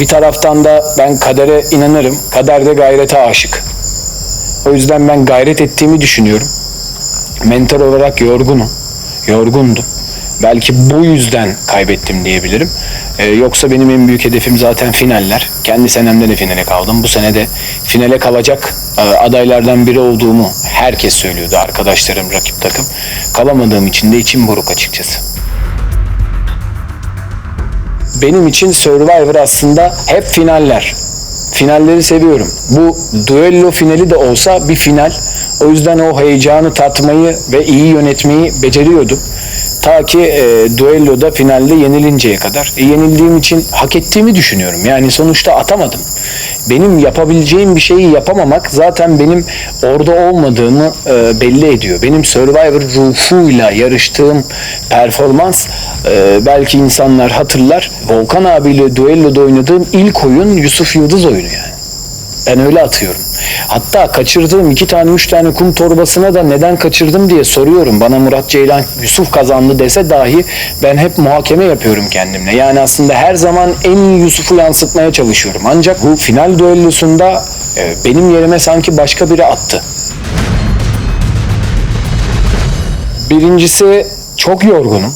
Bir taraftan da ben kadere inanırım. Kader de gayrete aşık. O yüzden ben gayret ettiğimi düşünüyorum. Mental olarak yorgunum. Yorgundum. Belki bu yüzden kaybettim diyebilirim. Ee, yoksa benim en büyük hedefim zaten finaller. Kendi senemde de finale kaldım. Bu sene de finale kalacak e, adaylardan biri olduğumu herkes söylüyordu. Arkadaşlarım, rakip takım. Kalamadığım için de içim buruk açıkçası. Benim için Survivor aslında hep finaller. Finalleri seviyorum. Bu duello finali de olsa bir final. O yüzden o heyecanı tatmayı ve iyi yönetmeyi beceriyordum. Ta ki e, duelloda finalde yenilinceye kadar. E, yenildiğim için hak ettiğimi düşünüyorum. Yani sonuçta atamadım. Benim yapabileceğim bir şeyi yapamamak zaten benim orada olmadığımı e, belli ediyor. Benim Survivor ruhuyla yarıştığım performans e, belki insanlar hatırlar. Volkan abiyle duelloda oynadığım ilk oyun Yusuf Yıldız oyunu yani. Ben öyle atıyorum. Hatta kaçırdığım iki tane üç tane kum torbasına da neden kaçırdım diye soruyorum. Bana Murat Ceylan Yusuf kazandı dese dahi ben hep muhakeme yapıyorum kendimle. Yani aslında her zaman en iyi Yusuf'u yansıtmaya çalışıyorum. Ancak bu final düellosunda e, benim yerime sanki başka biri attı. Birincisi çok yorgunum.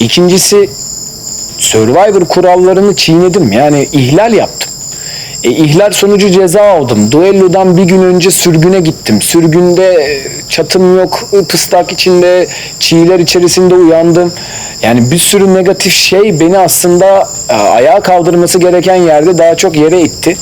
İkincisi Survivor kurallarını çiğnedim. Yani ihlal yaptım. E, ihlal sonucu ceza aldım. Duellodan bir gün önce sürgüne gittim. Sürgünde e, çatım yok, ıpıstak içinde, çiğler içerisinde uyandım. Yani bir sürü negatif şey beni aslında e, ayağa kaldırması gereken yerde daha çok yere itti.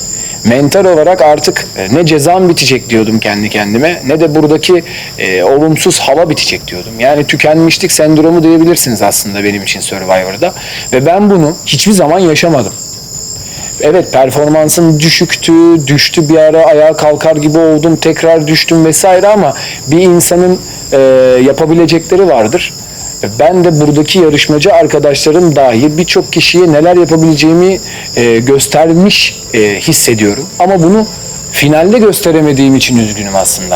Mental olarak artık e, ne cezam bitecek diyordum kendi kendime ne de buradaki e, olumsuz hava bitecek diyordum. Yani tükenmişlik sendromu diyebilirsiniz aslında benim için Survivor'da. Ve ben bunu hiçbir zaman yaşamadım. Evet performansım düşüktü, düştü bir ara ayağa kalkar gibi oldum, tekrar düştüm vesaire ama bir insanın e, yapabilecekleri vardır. Ben de buradaki yarışmacı arkadaşlarım dahil birçok kişiye neler yapabileceğimi e, göstermiş e, hissediyorum. Ama bunu finalde gösteremediğim için üzgünüm aslında.